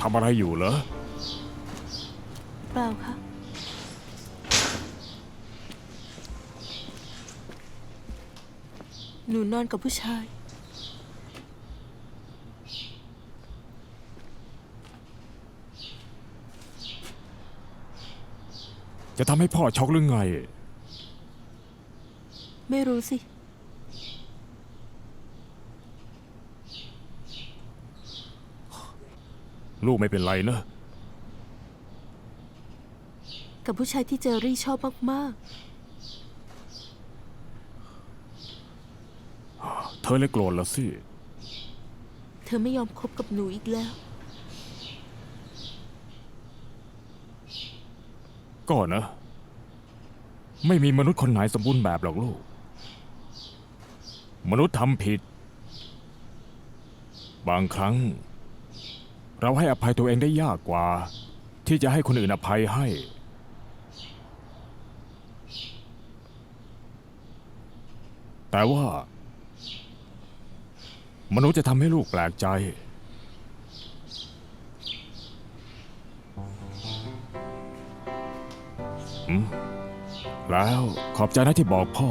ทำอะไรอยู่เหรอ เปล่าค่ะ หนูนอนกับผู้ชาย จะทำให้พ่อช็อกหรือไง ไม่รู้สิ ลูกไม่เป็นไรนะ กับผู้ชายที่เจอรี่ชอบมาก เธอเลยโกรธละสิ ๆ เธอไม่ยอมคบกับหนูอีกแล้ว ก็นะ ไม่มีมนุษย์คนไหนสมบูรณ์แบบหรอกลูก มนุษย์ทำผิด บางครั้ง เราให้อภัยตัวเองได้ยากกว่า ที่จะให้คนอื่นอภัยให้ แต่ว่า มนุษย์จะทำให้ลูกแปลกใจ แล้วขอบใจนะที่บอกพ่อ